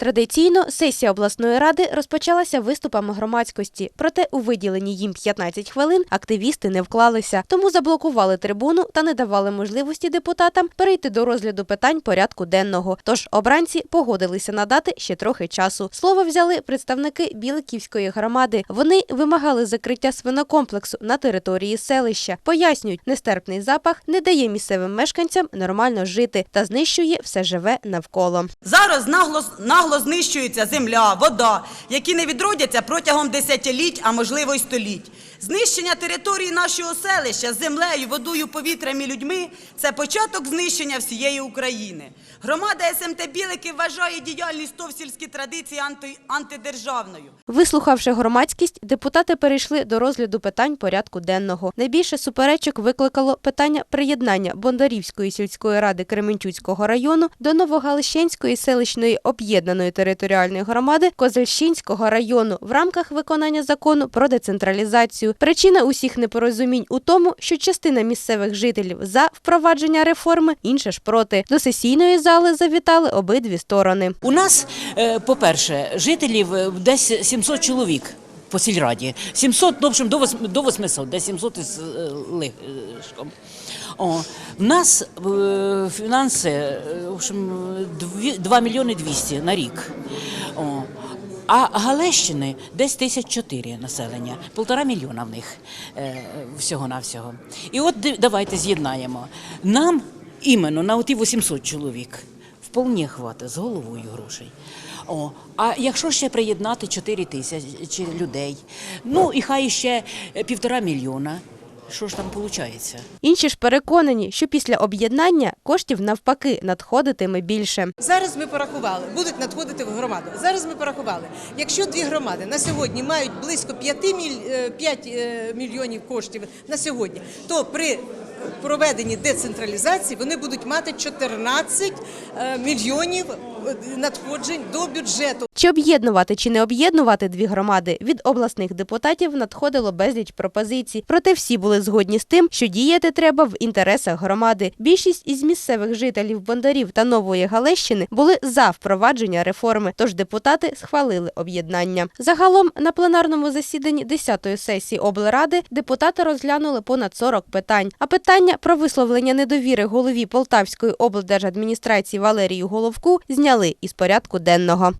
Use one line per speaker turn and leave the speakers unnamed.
Традиційно сесія обласної ради розпочалася виступами громадськості. Проте у виділені їм 15 хвилин активісти не вклалися, тому заблокували трибуну та не давали можливості депутатам перейти до розгляду питань порядку денного. Тож обранці погодилися надати ще трохи часу. Слово взяли представники Біликівської громади. Вони вимагали закриття свинокомплексу на території селища. Пояснюють, нестерпний запах не дає місцевим мешканцям нормально жити та знищує все живе навколо.
Зараз нагло, нагло знищується земля, вода, які не відродяться протягом десятиліть, а можливо й століть. Знищення території нашого селища землею, водою, повітрям і людьми це початок знищення всієї України. Громада СМТ Білики вважає діяльність ТОВ сільські традиції анти, антидержавною.
Вислухавши громадськість, депутати перейшли до розгляду питань порядку денного. Найбільше суперечок викликало питання приєднання Бондарівської сільської ради Кременчуцького району до Новогалищенської селищної об'єднаної територіальної громади Козельщинського району в рамках виконання закону про децентралізацію. Причина усіх непорозумінь у тому, що частина місцевих жителів за впровадження реформи, інша ж проти. До сесійної зали завітали обидві сторони.
У нас, е, по-перше, жителів е, десь 700 чоловік по сільраді. 700, ну, в общем, до восьм- до 800, десь 700 із е, лишком. О, в нас фінанси, в общем, 2 мільйони 200 на рік. О. А Галещини десь тисяч чотири населення, полтора мільйона в них е, всього-навсього. І от давайте з'єднаємо. Нам іменно на оті 800 чоловік вполне хватить з головою грошей. О, а якщо ще приєднати 4 тисячі людей, ну і хай ще е, півтора мільйона, що ж там виходить?
Інші ж переконані, що після об'єднання коштів навпаки надходитиме більше.
Зараз ми порахували, будуть надходити в громаду. Зараз ми порахували. Якщо дві громади на сьогодні мають близько 5, міль... е, 5 е, мільйонів коштів на сьогодні, то при проведенні децентралізації вони будуть мати 14 е, мільйонів е, надходжень до бюджету.
Чи об'єднувати чи не об'єднувати дві громади від обласних депутатів надходило безліч пропозицій. Проте всі були згодні з тим, що діяти треба в інтересах громади. Більшість із місцевих жителів Бондарів та Нової Галещини були за впровадження реформи. Тож депутати схвалили об'єднання. Загалом на пленарному засіданні 10-ї сесії облради депутати розглянули понад 40 питань. А питання про висловлення недовіри голові Полтавської облдержадміністрації Валерію Головку зняли із порядку денного.